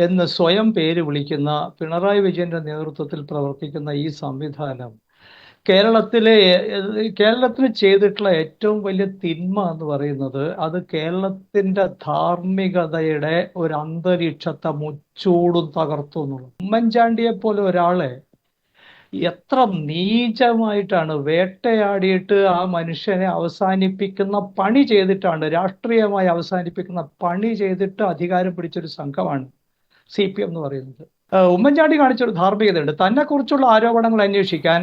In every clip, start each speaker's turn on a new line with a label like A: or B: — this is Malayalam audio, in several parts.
A: എന്ന് സ്വയം പേര് വിളിക്കുന്ന പിണറായി വിജയന്റെ നേതൃത്വത്തിൽ പ്രവർത്തിക്കുന്ന ഈ സംവിധാനം കേരളത്തിലെ കേരളത്തിന് ചെയ്തിട്ടുള്ള ഏറ്റവും വലിയ തിന്മ എന്ന് പറയുന്നത് അത് കേരളത്തിന്റെ ധാർമ്മികതയുടെ ഒരു അന്തരീക്ഷത്തെ മുച്ചൂടും തകർത്തു എന്നുള്ളത്. ഉമ്മൻചാണ്ടിയെ പോലെ ഒരാളെ എത്ര നീചമായിട്ടാണ് വേട്ടയാടിയിട്ട് ആ മനുഷ്യനെ അവസാനിപ്പിക്കുന്ന പണി ചെയ്തിട്ടാണ് രാഷ്ട്രീയമായി അവസാനിപ്പിക്കുന്ന പണി ചെയ്തിട്ട് അധികാരം പിടിച്ചൊരു സംഘമാണ്. സി പി എം എന്ന് പറയുന്നത്. ഉമ്മൻചാണ്ടി കാണിച്ചൊരു ധാർമ്മികതയുണ്ട്. തന്നെ കുറിച്ചുള്ള ആരോപണങ്ങൾ അന്വേഷിക്കാൻ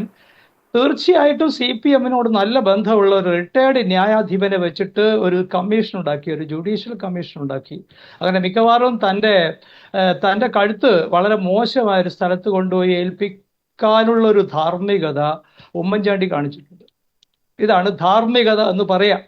A: തീർച്ചയായിട്ടും സി പി എമ്മിനോട് നല്ല ബന്ധമുള്ള ഒരു റിട്ടയർഡ് ന്യായാധിപനെ വെച്ചിട്ട് ഒരു കമ്മീഷൻ ഉണ്ടാക്കി ഒരു ജുഡീഷ്യൽ കമ്മീഷൻ ഉണ്ടാക്കി. അങ്ങനെ മിക്കവാറും തന്റെ തന്റെ കഴുത്ത് വളരെ മോശമായ ഒരു സ്ഥലത്ത് കൊണ്ടുപോയി ഏൽപ്പിക്കാനുള്ള ഒരു ധാർമ്മികത ഉമ്മൻചാണ്ടി കാണിച്ചിട്ടുണ്ട്. ഇതാണ് ധാർമ്മികത എന്ന് പറയാം.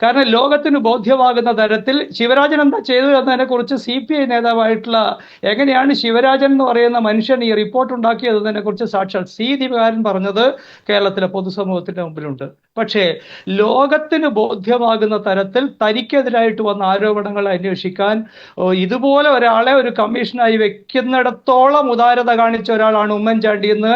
A: കാരണം ലോകത്തിന് ബോധ്യമാകുന്ന തരത്തിൽ ശിവരാജൻ എന്താ ചെയ്തു എന്നതിനെ കുറിച്ച് സി പി ഐ നേതാവായിട്ടുള്ള എങ്ങനെയാണ് ശിവരാജൻ എന്ന് പറയുന്ന മനുഷ്യൻ ഈ റിപ്പോർട്ട് ഉണ്ടാക്കിയതിനെ കുറിച്ച് സാക്ഷാൽ സി ദീപകാരൻ പറഞ്ഞത് കേരളത്തിലെ പൊതുസമൂഹത്തിന്റെ മുമ്പിലുണ്ട്. പക്ഷേ ലോകത്തിന് ബോധ്യമാകുന്ന തരത്തിൽ തനിക്കെതിരായിട്ട് വന്ന ആരോപണങ്ങൾ അന്വേഷിക്കാൻ ഇതുപോലെ ഒരാളെ ഒരു കമ്മീഷനായി വെക്കുന്നിടത്തോളം ഉദാരത കാണിച്ച ഒരാളാണ് ഉമ്മൻചാണ്ടി എന്ന്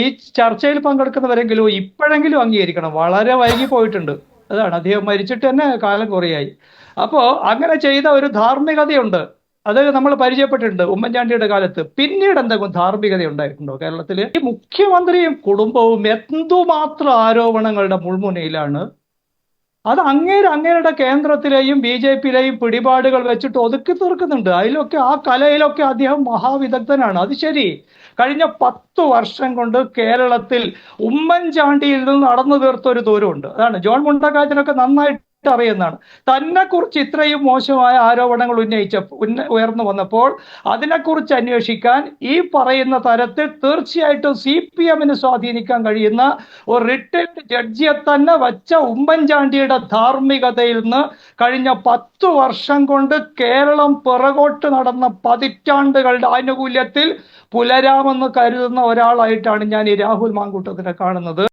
A: ഈ ചർച്ചയിൽ പങ്കെടുക്കുന്നവരെങ്കിലും ഇപ്പോഴെങ്കിലും അംഗീകരിക്കണം. വളരെ വൈകി പോയിട്ടുണ്ട്. അതാണ്. അദ്ദേഹം മരിച്ചിട്ട് തന്നെ കാലം കുറയായി. അപ്പോൾ അങ്ങനെ ചെയ്ത ഒരു ധാർമ്മികതയുണ്ട്. അത് നമ്മൾ പരിചയപ്പെട്ടിട്ടുണ്ട് ഉമ്മൻചാണ്ടിയുടെ കാലത്ത്. പിന്നീട് എന്തെങ്കിലും ധാർമ്മികത ഉണ്ടായിട്ടുണ്ടോ കേരളത്തിൽ ഈ മുഖ്യമന്ത്രിയും കുടുംബവും എന്തുമാത്രം ആരോപണങ്ങളുടെ മുൾമുനയിലാണ് അത് അങ്ങേര് അങ്ങേരുടെ കേന്ദ്രത്തിലെയും ബി ജെ പിയിലെയും പിടിപാടുകൾ വെച്ചിട്ട് ഒതുക്കി തീർക്കുന്നുണ്ട്. അതിലൊക്കെ ആ കലയിലൊക്കെ അദ്ദേഹം മഹാവിദഗ്ധനാണ്. അത് ശരി. കഴിഞ്ഞ പത്ത് വർഷം കൊണ്ട് കേരളത്തിൽ ഉമ്മൻചാണ്ടിയിൽ നിന്ന് നടന്നു തീർത്ത ഒരു ദൂരമുണ്ട്. അതാണ്. ജോൺ മുണ്ടക്കാറ്റിനൊക്കെ നന്നായിട്ട് അറിയുന്നതാണ് തന്നെ കുറിച്ച് ഇത്രയും മോശമായ ആരോപണങ്ങൾ ഉന്നയിച്ച ഉന്ന ഉയർന്നു വന്നപ്പോൾ അതിനെക്കുറിച്ച് അന്വേഷിക്കാൻ ഈ പറയുന്ന തരത്തിൽ തീർച്ചയായിട്ടും സി പി എമ്മിന് സ്വാധീനിക്കാൻ കഴിയുന്ന ഒരു റിട്ടയർഡ് ജഡ്ജിയെ തന്നെ വച്ച ഉമ്മൻചാണ്ടിയുടെ ധാർമ്മികതയിൽ നിന്ന് കഴിഞ്ഞ പത്തു വർഷം കൊണ്ട് കേരളം പിറകോട്ട് നടന്ന പതിറ്റാണ്ടുകളുടെ ആനുകൂല്യത്തിൽ പുലരാമെന്ന് കരുതുന്ന ഒരാളായിട്ടാണ് ഞാൻ ഈ രാഹുൽ മാങ്കൂട്ടത്തിനെ കാണുന്നത്.